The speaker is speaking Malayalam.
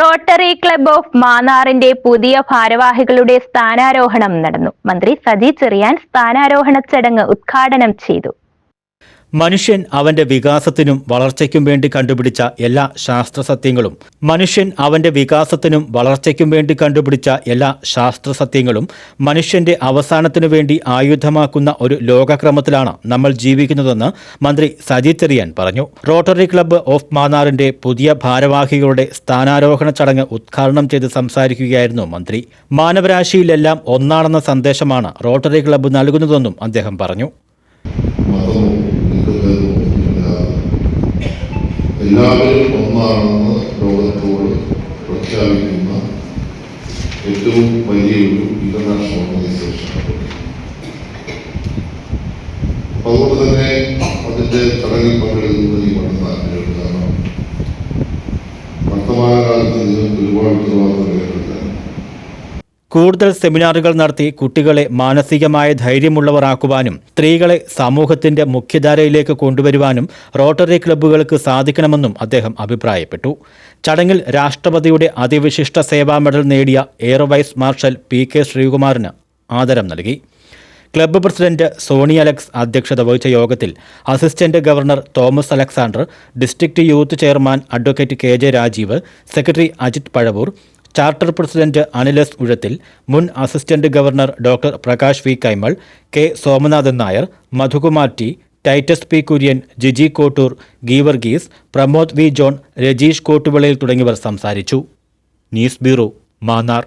റോട്ടറി ക്ലബ് ഓഫ് മാന്നാറിന്റെ പുതിയ ഭാരവാഹികളുടെ സ്ഥാനാരോഹണം നടന്നു. മന്ത്രി സജി ചെറിയാൻ സ്ഥാനാരോഹണ ചടങ്ങ് ഉദ്ഘാടനം ചെയ്തു. മനുഷ്യൻ അവന്റെ വികാസത്തിനും വളർച്ചയ്ക്കും വേണ്ടി കണ്ടുപിടിച്ച എല്ലാ ശാസ്ത്ര സത്യങ്ങളും മനുഷ്യൻ അവന്റെ വികാസത്തിനും വളർച്ചയ്ക്കും വേണ്ടി കണ്ടുപിടിച്ച എല്ലാ ശാസ്ത്ര സത്യങ്ങളും മനുഷ്യന്റെ അവസാനത്തിനു വേണ്ടി ആയുധമാക്കുന്ന ഒരു ലോകക്രമത്തിലാണ് നമ്മൾ ജീവിക്കുന്നതെന്ന് മന്ത്രി സജി ചെറിയാൻ പറഞ്ഞു. റോട്ടറി ക്ലബ്ബ് ഓഫ് മാന്നാറിന്റെ പുതിയ ഭാരവാഹികളുടെ സ്ഥാനാരോഹണ ചടങ്ങ് ഉദ്ഘാടനം ചെയ്ത് സംസാരിക്കുകയായിരുന്നു മന്ത്രി. മാനവരാശിയിലെല്ലാം ഒന്നാണെന്ന സന്ദേശമാണ് റോട്ടറി ക്ലബ്ബ് നൽകുന്നതെന്നും അദ്ദേഹം പറഞ്ഞു. എല്ലാവരും ഒന്നാണെന്ന് ലോകത്തോട് പ്രഖ്യാപിക്കുന്ന ഏറ്റവും വലിയൊരു ഇന്റർനാഷണൽ ഓർഗനൈസേഷനാണ് അതുകൊണ്ട് തന്നെ അതിന്റെ ചടങ്ങിൽ പങ്കെടുക്കുന്നത് ഈ വളരെ കാരണം വർത്തമാനകാലത്ത് നിങ്ങൾക്ക് ഒരുപാട് ഉത്തരവാദിത്തം ഏറ്റെടുക്കാൻ കൂടുതൽ സെമിനാറുകൾ നടത്തി കുട്ടികളെ മാനസികമായ ധൈര്യമുള്ളവരാക്കുവാനും സ്ത്രീകളെ സമൂഹത്തിന്റെ മുഖ്യധാരയിലേക്ക് കൊണ്ടുവരുവാനും റോട്ടറി ക്ലബ്ബുകൾക്ക് സാധിക്കണമെന്നും അദ്ദേഹം അഭിപ്രായപ്പെട്ടു. ചടങ്ങിൽ രാഷ്ട്രപതിയുടെ അതിവിശിഷ്ട സേവാ മെഡൽ നേടിയ air vice marshal P K ശ്രീകുമാറിന് ആദരം നൽകി. ക്ലബ്ബ് പ്രസിഡന്റ് സോണി അലക്സ് അധ്യക്ഷത വഹിച്ച യോഗത്തിൽ assistant governor Thomas Alexander district youth chairman advocate K J Rajeev secretary Ajith Pazhavoor charter president Anilas Uzhathil മുൻ assistant governor doctor Prakash V Kaimal K Somanathan Nair Madhukumar T Titus P Kurian Jiji Kottoor Geevarghese Pramod V John Rajeesh കോട്ടുവിളയിൽ തുടങ്ങിയവർ സംസാരിച്ചു. News bureau Mannar.